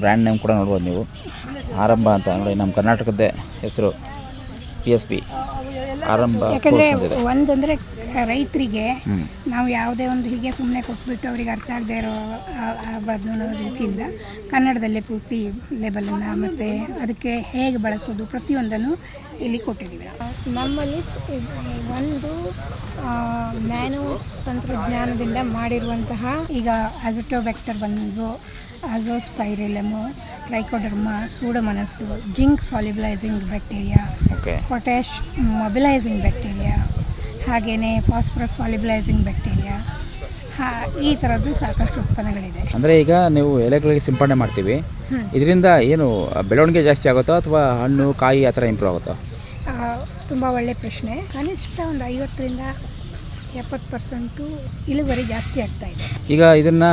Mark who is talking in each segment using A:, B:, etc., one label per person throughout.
A: Brand name ಕೂಡ ನೋಡ್ಬೋದು ನೀವು. ಆರಂಭ ಅಂತ ನೋಡಿ ನಮ್ಮ ಕರ್ನಾಟಕದ್ದೇ ಹೆಸರು ಪಿ ಎಸ್ ಪಿ ಆರಂಭ
B: ಯಾಕಂದರೆ. ಒಂದಂದರೆ ರೈತರಿಗೆ ನಾವು ಯಾವುದೇ ಒಂದು ಹೀಗೆ ಸುಮ್ಮನೆ ಕೊಟ್ಬಿಟ್ಟು ಅವರಿಗೆ ಅರ್ಥ ಆಗದೆ ಇರೋ ಆಗ್ಬಾರ್ದು ಅನ್ನೋ ರೀತಿಯಿಂದ ಕನ್ನಡದಲ್ಲೇ ಪೂರ್ತಿ ಲೇಬಲನ್ನು ಮತ್ತು ಅದಕ್ಕೆ ಹೇಗೆ ಬಳಸೋದು ಪ್ರತಿಯೊಂದನ್ನು ಇಲ್ಲಿ ಕೊಟ್ಟಿದ್ದೀವಿ. ನಮ್ಮಲ್ಲಿ ಒಂದು ನ್ಯಾನೋ ತಂತ್ರಜ್ಞಾನದಿಂದ ಮಾಡಿರುವಂತಹ ಈಗ ಅಜಟೋಬ್ಯಾಕ್ಟರ್ ಬಂದು azospirillum trichoderma pseudomonas zinc solubilising bacteria potash mobilising bacteria ಹಾಗೆಯೇ ಫಾಸ್ಫರಸ್ ಸಾಲಿಬಲೈಸಿಂಗ್ ಬ್ಯಾಕ್ಟೀರಿಯಾ ಹಾ ಈ ಥರದ್ದು ಸಾಕಷ್ಟು ಉತ್ಪನ್ನಗಳಿದೆ.
A: ಅಂದರೆ ಈಗ ನೀವು ಎಲೆಗಳಿಗೆ ಸಿಂಪಡಣೆ ಮಾಡ್ತೀವಿ. ಇದರಿಂದ ಏನು ಬೆಳವಣಿಗೆ ಜಾಸ್ತಿ ಆಗುತ್ತೋ ಅಥವಾ ಹಣ್ಣು ಕಾಯಿ ಆ ಥರ ಇಂಪ್ರೂವ್ ಆಗುತ್ತೋ?
B: ತುಂಬ ಒಳ್ಳೆ ಪ್ರಶ್ನೆ. ಕನಿಷ್ಠ ಒಂದು ಐವತ್ತರಿಂದ ಎಪ್ಪತ್ತು ಪರ್ಸೆಂಟು ಇಳುವರಿ ಜಾಸ್ತಿ ಆಗ್ತಾ ಇದೆ.
A: ಈಗ ಇದನ್ನು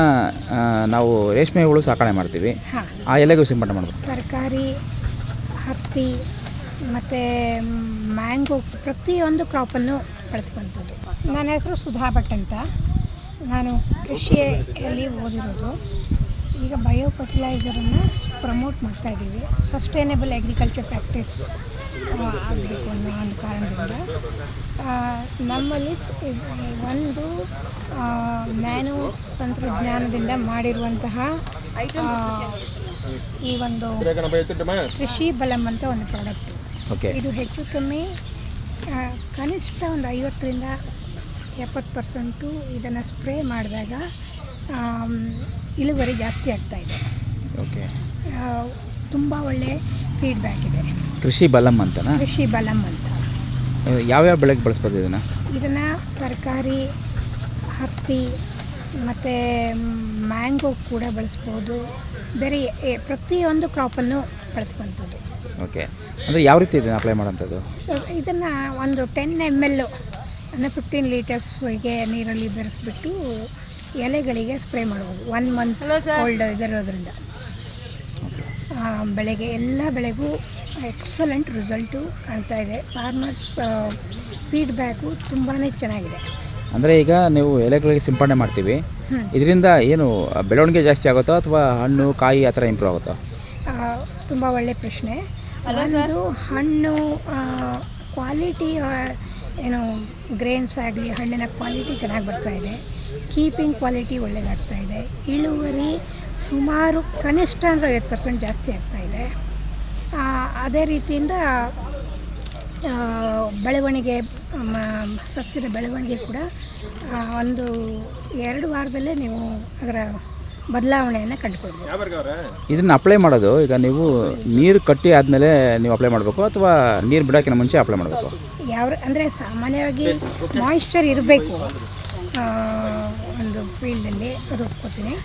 A: ನಾವು ರೇಷ್ಮೆ ಹುಳು ಸಾಕಣೆ ಮಾಡ್ತೀವಿ.
B: ಹಾಂ.
A: ಆ ಎಲೆಗೂ ಸಿಂಪಡಣೆ ಮಾಡಬೇಕು.
B: ತರಕಾರಿ ಹತ್ತಿ ಮತ್ತು ಮ್ಯಾಂಗೋ ಪ್ರತಿಯೊಂದು ಕ್ರಾಪನ್ನು ಬಳಸ್ಕೊಂತದ್ದು. ನನ್ನ ಹೆಸರು ಸುಧಾ ಭಟ್ ಅಂತ. ನಾನು ಕೃಷಿಯಲ್ಲಿ ಓದಿರೋದು. ಈಗ ಬಯೋ ಫರ್ಟಿಲೈಸರನ್ನು ಪ್ರಮೋಟ್ ಮಾಡ್ತಾ ಇದ್ದೀವಿ. ಸಸ್ಟೈನೇಬಲ್ ಅಗ್ರಿಕಲ್ಚರ್ ಪ್ರಾಕ್ಟೀಸ್ ಆಗಬೇಕು ಅನ್ನೋ ಒಂದು ಕಾರಣದಿಂದ. ನಮ್ಮಲ್ಲಿ ಒಂದು ನ್ಯಾನೋ ತಂತ್ರಜ್ಞಾನದಿಂದ ಮಾಡಿರುವಂತಹ ಈ ಒಂದು ಕೃಷಿ ಬಲಂ ಅಂತ ಒಂದು ಪ್ರಾಡಕ್ಟ್.
A: ಓಕೆ.
B: ಇದು ಹೆಚ್ಚು ಕಮ್ಮಿ ಕನಿಷ್ಠ ಒಂದು ಐವತ್ತರಿಂದ ಎಪ್ಪತ್ತು ಪರ್ಸೆಂಟು ಇದನ್ನು ಸ್ಪ್ರೇ ಮಾಡಿದಾಗ ಇಳುವರಿ ಜಾಸ್ತಿ ಆಗ್ತಾಯಿದೆ ಇದೆ.
A: ಓಕೆ.
B: ತುಂಬ ಒಳ್ಳೆ ಫೀಡ್ಬ್ಯಾಕ್ ಇದೆ.
A: ಕೃಷಿ ಬಲಂ ಅಂತನಾ?
B: ಕೃಷಿ ಬಲಂ ಅಂತ.
A: ಯಾವ್ಯಾವ ಬೆಳೆಗೆ ಬಳಸ್ಬೋದು ಇದನ್ನು?
B: ಇದನ್ನು ತರಕಾರಿ ಹತ್ತಿ ಮತ್ತು ಮ್ಯಾಂಗೋ ಕೂಡ ಬಳಸ್ಬೋದು. ಬೇರೆ ಎ- ಪ್ರತಿಯೊಂದು ಕ್ರಾಪನ್ನು ಬಳಸ್ಕೊಂಥದ್ದು
A: ಓಕೆ. ಅಂದರೆ ಯಾವ ರೀತಿ ಇದನ್ನು ಅಪ್ಲೈ ಮಾಡೋಂಥದ್ದು?
B: ಇದನ್ನು ಒಂದು ಟೆನ್ ಎಂ ಎಲ್ ಅಂದರೆ ಫಿಫ್ಟೀನ್ ಲೀಟರ್ಸ್ಗೆ ನೀರಲ್ಲಿ ಬೆರೆಸ್ಬಿಟ್ಟು ಎಲೆಗಳಿಗೆ ಸ್ಪ್ರೇ ಮಾಡ್ಬೋದು. ಒನ್ ಮಂತ್ ಓಲ್ಡ್ ಇದರೋದ್ರಿಂದ ಆ, ಬೆಳೆಗೆ ಎಲ್ಲ ಬೆಳೆಗೂ ಎಕ್ಸಲೆಂಟ್ ರಿಸಲ್ಟು ಕಾಣ್ತಾ ಇದೆ. ಫಾರ್ಮರ್ಸ್ ಫೀಡ್ಬ್ಯಾಕು ತುಂಬಾ ಚೆನ್ನಾಗಿದೆ.
A: ಅಂದರೆ ಈಗ ನೀವು ಎಲೆಗಳಿಗೆ ಸಿಂಪಡಣೆ ಮಾಡ್ತೀವಿ. ಇದರಿಂದ ಏನು ಬೆಳವಣಿಗೆ ಜಾಸ್ತಿ ಆಗುತ್ತೋ ಅಥವಾ ಹಣ್ಣು ಕಾಯಿ ಆ ಥರ ಇಂಪ್ರೂವ್ ಆಗುತ್ತೋ?
B: ತುಂಬ ಒಳ್ಳೆ ಪ್ರಶ್ನೆ. ಅದು ಹಣ್ಣು ಕ್ವಾಲಿಟಿ ಏನು ಗ್ರೇನ್ಸ್ ಆಗಲಿ ಹಣ್ಣಿನ ಕ್ವಾಲಿಟಿ ಚೆನ್ನಾಗಿ ಬರ್ತಾ ಇದೆ. ಕೀಪಿಂಗ್ ಕ್ವಾಲಿಟಿ ಒಳ್ಳೆಯದಾಗ್ತಾ ಇದೆ. ಇಳುವರಿ ಸುಮಾರು ಕನಿಷ್ಠ ಅಂದರೆ ಐವತ್ತು ಪರ್ಸೆಂಟ್ ಜಾಸ್ತಿ ಆಗ್ತಾ ಇದೆ. ಅದೇ ರೀತಿಯಿಂದ ಬೆಳವಣಿಗೆ ಮ- ಸಸ್ಯದ ಬೆಳವಣಿಗೆ ಕೂಡ ಒಂದು ಎರಡು ವಾರದಲ್ಲೇ ನೀವು ಅದರ ಬದಲಾವಣೆಯನ್ನು ಕಂಡುಕೊಳ್ಬೋದು.
A: ಇದನ್ನು ಅಪ್ಲೈ ಮಾಡೋದು ಈಗ ನೀವು ನೀರು ಕಟ್ಟಿ ಆದಮೇಲೆ ನೀವು ಅಪ್ಲೈ ಮಾಡಬೇಕು ಅಥವಾ ನೀರು ಬಿಡೋಕ್ಕಿಂತ ಮುಂಚೆ ಅಪ್ಲೈ ಮಾಡಬೇಕು?
B: ಯಾವ ಅಂದರೆ ಸಾಮಾನ್ಯವಾಗಿ ಮಾಯಿಶ್ಚರ್ ಇರಬೇಕು ಒಂದು ಫೀಲ್ಡಲ್ಲಿ ಅದು ಒಪ್ಕೋತೀನಿ.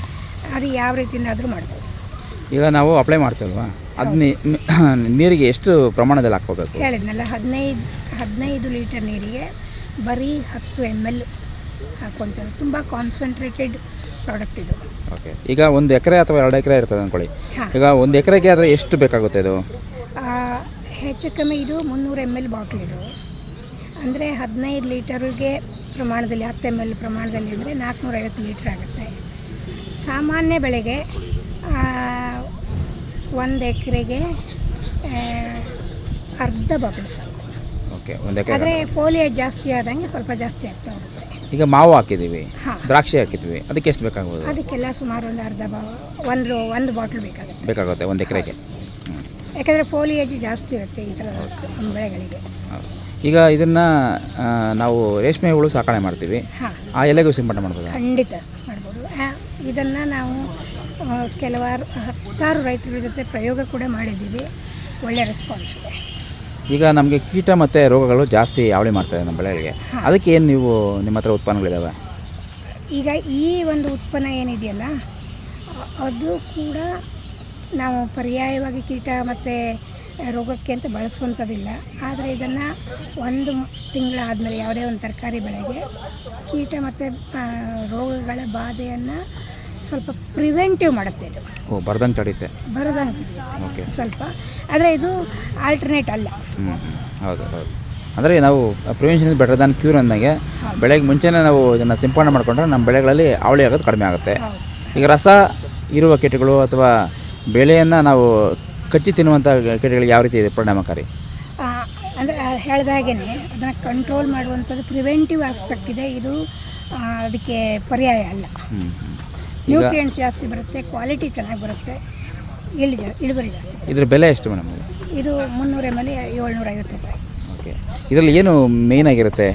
B: ಅದು ಯಾವ ರೀತಿಯಿಂದಾದರೂ ಮಾಡ್ಬೋದು.
A: ಈಗ ನಾವು ಅಪ್ಲೈ ಮಾಡ್ತೀವಲ್ವಾ? ಅದನ್ನ ನೀರಿಗೆ ಎಷ್ಟು ಪ್ರಮಾಣದಲ್ಲಿ ಹಾಕೋಬೇಕು
B: ಹೇಳಿದ್ನಲ್ಲ ಹದಿನೈದು ಹದಿನೈದು ಲೀಟರ್ ನೀರಿಗೆ ಬರೀ ಹತ್ತು ಎಂ ಎಲ್ ಹಾಕ್ಕೊತಾರೆ ತುಂಬ ಕಾನ್ಸಂಟ್ರೇಟೆಡ್ ಪ್ರಾಡಕ್ಟ್ ಇದು.
A: ಓಕೆ ಈಗ ಒಂದು ಎಕರೆ ಅಥವಾ ಎರಡು ಎಕರೆ ಇರ್ತದೆ ಅಂದ್ಕೊಳ್ಳಿ ಈಗ ಒಂದು ಎಕರೆಗೆ ಆದರೆ ಎಷ್ಟು ಬೇಕಾಗುತ್ತೆ ಇದು?
B: ಹೆಚ್ಚು ಕಮ್ಮಿ ಇದು ಮುನ್ನೂರು ಎಂ ಎಲ್ ಬಾಟ್ಲ್ ಇದು. ಅಂದರೆ ಹದಿನೈದು ಲೀಟರ್ಗೆ ಪ್ರಮಾಣದಲ್ಲಿ ಹತ್ತು ಎಂ ಎಲ್ ಪ್ರಮಾಣದಲ್ಲಿ ಅಂದರೆ ನಾಲ್ಕುನೂರೈವತ್ತು ಲೀಟ್ರ್ ಆಗುತ್ತೆ. ಸಾಮಾನ್ಯ ಬೆಳೆಗೆ ಒಂದು ಎಕರೆಗೆ ಅರ್ಧ ಬಾಟಲ್ ಸಾಕು.
A: ಓಕೆ ಒಂದು ಎಕರೆ
B: ಆದರೆ ಫೋಲಿಯೇಜ್ ಜಾಸ್ತಿ ಆದಂಗೆ ಸ್ವಲ್ಪ ಜಾಸ್ತಿ ಆಗ್ತಾ ಹೋಗುತ್ತೆ.
A: ಈಗ ಮಾವು ಹಾಕಿದ್ದೀವಿ
B: ಹಾಂ.
A: ದ್ರಾಕ್ಷಿ ಹಾಕಿದ್ವಿ ಅದಕ್ಕೆ ಎಷ್ಟು ಬೇಕಾಗ್ಬೋದು?
B: ಅದಕ್ಕೆಲ್ಲ ಸುಮಾರು ಒಂದು ಅರ್ಧ ಬಾ ಒಂದು ಒಂದು ಬಾಟ್ಲ್ ಬೇಕಾಗುತ್ತೆ.
A: ಬೇಕಾಗುತ್ತೆ ಒಂದು ಎಕರೆಗೆ.
B: ಯಾಕಂದರೆ ಪೋಲಿಯೇಜ್ ಜಾಸ್ತಿ ಇರುತ್ತೆ ಈ ಥರ ಬೆಳೆಗಳಿಗೆ
A: ಈಗ ಇದನ್ನು ನಾವು ರೇಷ್ಮೆ ಹುಳು ಸಾಕಣೆ ಮಾಡ್ತೀವಿ.
B: ಹಾಂ.
A: ಆ ಎಲೆಗೂ ಸಿಂಪಡಣೆ ಮಾಡ್ಬೋದು?
B: ಖಂಡಿತ ಮಾಡ್ಬೋದು. ಇದನ್ನು ನಾವು ಕೆಲವಾರು ಹತ್ತಾರು ರೈತರ ಜೊತೆ ಪ್ರಯೋಗ ಕೂಡ ಮಾಡಿದ್ದೀವಿ. ಒಳ್ಳೆ ರೆಸ್ಪಾನ್ಸ್ ಇದೆ.
A: ಈಗ ನಮಗೆ ಕೀಟ ಮತ್ತು ರೋಗಗಳು ಜಾಸ್ತಿ ಹಾವಳಿ ಮಾಡ್ತಾರೆ ನಮ್ಮ ಬೆಳೆಗಳಿಗೆ. ಅದಕ್ಕೆ ಏನು ನೀವು ನಿಮ್ಮ ಹತ್ರ ಉತ್ಪನ್ನಗಳಿದ್ದಾವೆ
B: ಈಗ ಈ ಒಂದು ಉತ್ಪನ್ನ ಏನಿದೆಯಲ್ಲ ಅದು ಕೂಡ ನಾವು ಪರ್ಯಾಯವಾಗಿ ಕೀಟ ಮತ್ತು ರೋಗಕ್ಕೆ ಅಂತ ಬಳಸುವಂಥದ್ದಿಲ್ಲ. ಆದರೆ ಇದನ್ನು ಒಂದು ತಿಂಗಳಾದಮೇಲೆ ಯಾವುದೇ ಒಂದು ತರಕಾರಿ ಬೆಳೆಗೆ ಕೀಟ ಮತ್ತು ರೋಗಗಳ ಬಾಧೆಯನ್ನು ಸ್ವಲ್ಪ ಪ್ರಿವೆಂಟಿವ್ ಮಾಡುತ್ತೆ ಇದು.
A: ಓ ಬರ್ದಂಗೆ ತಡೆಯುತ್ತೆ
B: ಬರದಂಗೆ
A: ಓಕೆ
B: ಸ್ವಲ್ಪ. ಆದರೆ ಇದು ಆಲ್ಟರ್ನೇಟ್ ಅಲ್ಲ.
A: ಹ್ಞೂ ಹೌದು ಹೌದು. ಅಂದರೆ ನಾವು ಪ್ರಿವೆನ್ಷನ್ ಬೆಟರ್ ದಾನ್ ಕ್ಯೂರ್ ಅಂದಂಗೆ ಬೆಳೆಗೆ ಮುಂಚೆನೇ ನಾವು ಇದನ್ನು ಸಿಂಪಡಣೆ ಮಾಡಿಕೊಂಡ್ರೆ ನಮ್ಮ ಬೆಳೆಗಳಲ್ಲಿ ಅವಳಿ ಆಗೋದು ಕಡಿಮೆ ಆಗುತ್ತೆ. ಈಗ ರಸ ಇರುವ ಕೀಟಗಳು ಅಥವಾ ಬೆಳೆಯನ್ನು ನಾವು ಕಚ್ಚಿ ತಿನ್ನುವಂಥ ಕೀಟಗಳಿಗೆ ಯಾವ ರೀತಿ ಇದೆ ಪರಿಣಾಮಕಾರಿ?
B: ಅಂದರೆ ಹೇಳಿದಾಗೇ ಅದನ್ನು ಕಂಟ್ರೋಲ್ ಮಾಡುವಂಥದ್ದು ಪ್ರಿವೆಂಟಿವ್ ಆಸ್ಪೆಕ್ಟ್ ಇದೆ. ಇದು ಅದಕ್ಕೆ ಪರ್ಯಾಯ ಅಲ್ಲ. ನ್ಯೂಟ್ರಿಯೆಂಟ್ಸ್ ಜಾಸ್ತಿ ಬರುತ್ತೆ ಕ್ವಾಲಿಟಿ ಚೆನ್ನಾಗಿ ಬರುತ್ತೆ. ಇಲ್ಲಿ ಇಳುವರಿ ಜಾಸ್ತಿ
A: ಇದ್ರ ಬೆಲೆ ಎಷ್ಟು ಮೇಡಮ್ ಇದು?
B: ಮುನ್ನೂರ ಎಂ ಎಲ್ ಏಳ್ನೂರ ಐವತ್ತು ರೂಪಾಯಿ.
A: ಓಕೆ. ಇದರಲ್ಲಿ ಏನು ಮೇನ್ ಆಗಿರುತ್ತೆ?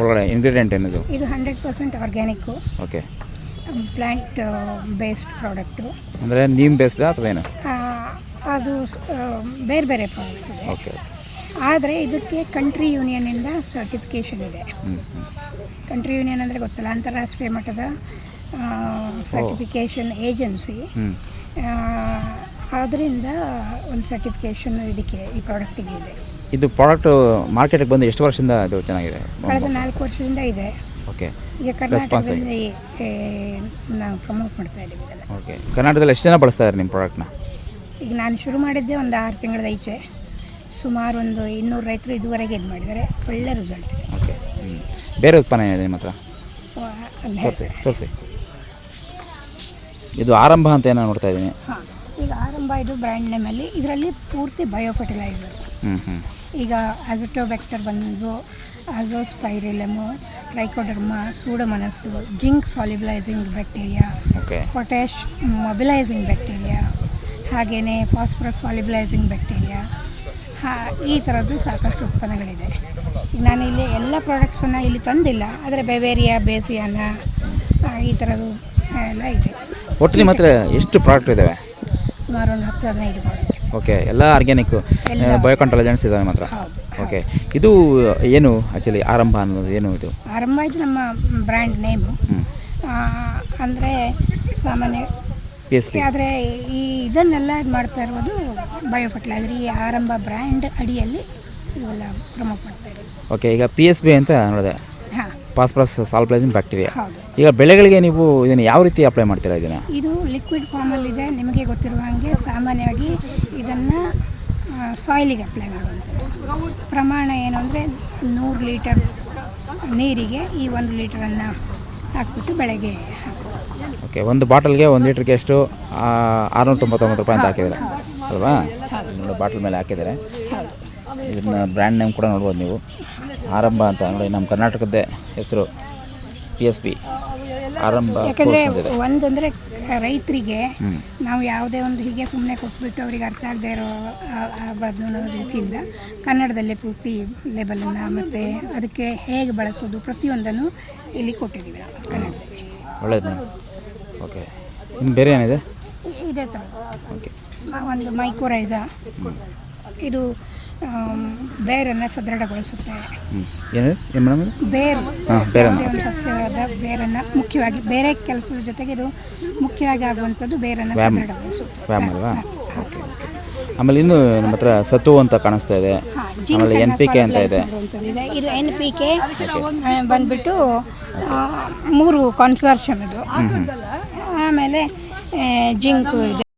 A: ಒಳಗಡೆ ಇಂಗ್ರೀಡಿಯೆಂಟ್ ಏನದು?
B: ಇದು hundred percent organic
A: okay.
B: Plant based product
A: ಅಂದರೆ ನೀಮ್ ಬೇಸ್ಡ್ ಅಥವಾ ಏನು?
B: ಅದು ಬೇರೆ ಬೇರೆ ಪ್ರಾಡಕ್ಟ್ಸ್ ಇದೆ.
A: ಓಕೆ
B: ಆದರೆ ಇದಕ್ಕೆ ಕಂಟ್ರಿ ಯೂನಿಯನಿಂದ ಸರ್ಟಿಫಿಕೇಷನ್ ಇದೆ. ಕಂಟ್ರಿ ಯೂನಿಯನ್ ಅಂದರೆ ಗೊತ್ತಲ್ಲ ಅಂತಾರಾಷ್ಟ್ರೀಯ ಮಟ್ಟದ ಸರ್ಟಿಫಿಕೇಷನ್ ಏಜೆನ್ಸಿ ಆದ್ದರಿಂದ ಒಂದು ಸರ್ಟಿಫಿಕೇಷನ್ ಇದಕ್ಕೆ ಈ ಪ್ರಾಡಕ್ಟಿಗೆ ಇದೆ.
A: ಇದು ಪ್ರಾಡಕ್ಟ್ ಮಾರ್ಕೆಟಿಗೆ ಬಂದು ಎಷ್ಟು ವರ್ಷದಿಂದ ಅದು ಚೆನ್ನಾಗಿದೆ?
B: ಕಳೆದ ನಾಲ್ಕು ವರ್ಷದಿಂದ ಇದೆ.
A: ಓಕೆ
B: ಈಗ ಕರ್ನಾಟಕದಲ್ಲಿ ನಾವು ಪ್ರಮೋಟ್ ಮಾಡ್ತಾ ಇದ್ದೀವಿ ಇದನ್ನು.
A: ಓಕೆ ಕರ್ನಾಟಕದಲ್ಲಿ ಎಷ್ಟು ಜನ ಬಳಸ್ತಾ ಇದ್ದಾರೆ ನಿಮ್ಮ ಪ್ರಾಡಕ್ಟ್ನ
B: ಈಗ ನಾನು ಶುರು ಮಾಡಿದ್ದೆ ಒಂದು ಆರು ತಿಂಗಳದ ಈಚೆ. ಸುಮಾರು ಒಂದು ಇನ್ನೂರು ರೈತರು ಇದುವರೆಗೆ ಇದು ಮಾಡಿದ್ದಾರೆ. ಒಳ್ಳೆ ರಿಸಲ್ಟ್ ಇದೆ
A: ಓಕೆ ಬೇರೆ ಉತ್ಪನ್ನ ಇದೆ ನಿಮ್ಮ ಹತ್ರ?
B: ಸರಿ ಸರಿ
A: ತೋರಿಸಿ ತೋರಿಸಿ. ಇದು ಆರಂಭ ಅಂತ ಏನೋ ನೋಡ್ತಾ ಇದ್ದೀನಿ?
B: ಹಾಂ ಈಗ ಆರಂಭ ಇದು ಬ್ರ್ಯಾಂಡ್ ನೇಮಲ್ಲಿ ಇದರಲ್ಲಿ ಪೂರ್ತಿ ಬಯೋ ಫರ್ಟಿಲೈಸರ್
A: ಹ್ಞೂ ಹ್ಞೂ
B: ಈಗ ಅಜಿಟೋಬ್ಯಾಕ್ಟರ್ ಬಂದು azospirillum trichoderma pseudomonas zinc solubilising bacteria
A: okay
B: potash mobilising bacteria ಹಾಗೆಯೇ ಫಾಸ್ಫರಸ್ ಸಾಲಿಬಲೈಸಿಂಗ್ ಬ್ಯಾಕ್ಟೀರಿಯಾ ಹಾ ಈ ಥರದ್ದು ಸಾಕಷ್ಟು ಉತ್ಪನ್ನಗಳಿದೆ. ಈಗ ನಾನು ಇಲ್ಲಿ ಎಲ್ಲ ಪ್ರಾಡಕ್ಟ್ಸನ್ನು ಇಲ್ಲಿ ತಂದಿಲ್ಲ ಆದರೆ ಬೆವೇರಿಯಾ ಬೇಸಿಯಾನ ಈ ಥರದ್ದು ಎಲ್ಲ ಇದೆ.
A: ಒಟ್ಟು ನಿಮ್ಮ ಹತ್ರ ಎಷ್ಟು ಪ್ರಾಡಕ್ಟ್ ಇದ್ದಾವೆ
B: ಸುಮಾರು ಒಂದು ಹತ್ತು ಹದಿನೈದು
A: ಓಕೆ ಎಲ್ಲ
B: ಆರ್ಗ್ಯಾನಿಕ್
A: ಬಯೋ ಕಂಟ್ರೋಲ್ ಏಜೆಂಟ್ಸ್ ಇದ್ದಾವೆ ಮಾತ್ರ ಓಕೆ ಇದು ಏನು ಆ್ಯಕ್ಚುಲಿ ಆರಂಭ ಅನ್ನೋದು ಏನು ಇದು?
B: ಆರಂಭ ಇದು ನಮ್ಮ ಬ್ರ್ಯಾಂಡ್ ನೇಮು
A: ಹ್ಞೂ
B: ಅಂದರೆ ಸಾಮಾನ್ಯ
A: ಪಿ ಎಸ್ ಪಿ
B: ಆದರೆ ಈ ಇದನ್ನೆಲ್ಲ ಇದು ಮಾಡ್ತಾ ಇರೋದು ಬಯೋ ಫರ್ಟಿಲೈಸರ್ ಈ ಆರಂಭ ಬ್ರ್ಯಾಂಡ್ ಅಡಿಯಲ್ಲಿ ಇವೆಲ್ಲ ಪ್ರಮೋಟ್ ಮಾಡ್ತಾ
A: ಓಕೆ ಈಗ ಪಿ ಎಸ್ ಬಿ ಅಂತ ನೋಡಿದೆ. ಫಾಸ್ಫರಸ್ ಸಾಲ್ಪ್ಲೈಸಿನ್ ಬ್ಯಾಕ್ಟೀರಿಯಾ ಈಗ ಬೆಳೆಗಳಿಗೆ ನೀವು ಇದನ್ನು ಯಾವ ರೀತಿ ಅಪ್ಲೈ ಮಾಡ್ತೀರಾ ಇದನ್ನು?
B: ಇದು ಲಿಕ್ವಿಡ್ ಫಾರ್ಮಲ್ಲಿದೆ ನಿಮಗೆ ಗೊತ್ತಿರುವ ಹಾಗೆ ಸಾಮಾನ್ಯವಾಗಿ ಇದನ್ನು ಸಾಯಿಲಿಗೆ ಅಪ್ಲೈ ಮಾಡುವಂಥದ್ದು. ಪ್ರಮಾಣ ಏನು ಅಂದರೆ ನೂರು ಲೀಟರ್ ನೀರಿಗೆ ಈ ಒಂದು ಲೀಟರನ್ನು ಹಾಕ್ಬಿಟ್ಟು ಬೆಳಗ್ಗೆ
A: ಓಕೆ ಒಂದು ಬಾಟಲ್ಗೆ ಒಂದು ಲೀಟ್ರಿಗೆ ಎಷ್ಟು? ಆರುನೂರ ತೊಂಬತ್ತೊಂಬತ್ತು ರೂಪಾಯಿ ಅಂತ ಹಾಕಿದ್ದಾರೆ? ಅಲ್ವಾ? ನೋಡಿ ಬಾಟಲ್ ಮೇಲೆ ಹಾಕಿದ್ದಾರೆ. ಇದನ್ನ ಬ್ರ್ಯಾಂಡ್ ನೇಮ್ ಕೂಡ ನೋಡ್ಬೋದು ನೀವು. ಆರಂಭ ಅಂತ ನೋಡಿ ನಮ್ಮ ಕರ್ನಾಟಕದ್ದೇ ಹೆಸರು ಪಿ ಎಸ್ ಪಿ ಆರಂಭ
B: ಯಾಕಂದರೆ ಒಂದಂದರೆ ರೈತರಿಗೆ ನಾವು ಯಾವುದೇ ಒಂದು ಹೀಗೆ ಸುಮ್ಮನೆ ಕೊಟ್ಬಿಟ್ಟು ಅವ್ರಿಗೆ ಅರ್ಥ ಆಗದೆ ಇರೋ ಆಗಬಾರ್ದು ಅನ್ನೋ ರೀತಿಯಿಂದ ಕನ್ನಡದಲ್ಲೇ ಪೂರ್ತಿ ಲೇಬಲನ್ನು ಮತ್ತು ಅದಕ್ಕೆ ಹೇಗೆ ಬಳಸೋದು ಪ್ರತಿಯೊಂದನ್ನು ಇಲ್ಲಿ ಕೊಟ್ಟಿದ್ದೀವಿ ನಾವು ಕನ್ನಡದಲ್ಲಿ.
A: ಒಳ್ಳೇದು ಮೇಡಮ್. ಓಕೆ. ಇನ್ನು ಬೇರೆ ಏನಿದೆ?
B: ಇದೇ ಥರ
A: ಓಕೆ.
B: ಒಂದು ಮೈಕೋರೈಸ ಇದು ಬೇರನ್ನು ಸದೃಢಗೊಳಿಸುತ್ತೆ.
A: ಏನಿದೆ ಏನು? ಮೇಡಮ್
B: ಬೇರು.
A: ಹಾಂ
B: ಒಂದು ಸಸ್ಯವಾದ ಬೇರನ್ನು ಮುಖ್ಯವಾಗಿ ಬೇರೆ ಕೆಲಸದ ಜೊತೆಗೆ ಇದು ಮುಖ್ಯವಾಗಿ ಆಗುವಂಥದ್ದು ಬೇರನ್ನು
A: ವ್ಯಾಯಾಮ.
B: ಸದೃಢಗೊಳಿಸುತ್ತೆ.
A: ವ್ಯಾಯಾಮ ಅಲ್ವಾ? Okay okay. ಆಮೇಲೆ ಇನ್ನು ನಮ್ಮ ಹತ್ರ ಸತ್ತು ಅಂತ ಕಾಣಿಸ್ತಾ ಇದೆ. ಆಮೇಲೆ ಎನ್ ಪಿ ಕೆ ಅಂತ ಇದೆ.
B: ಇದು. ಎನ್ ಪಿ ಕೆ ಬಂದ್ಬಿಟ್ಟು ಮೂರು ಕಾನ್ಸರ್ಷಮ್ ಇದು. ಆಮೇಲೆ ಜಿಂಕು ಇದೆ.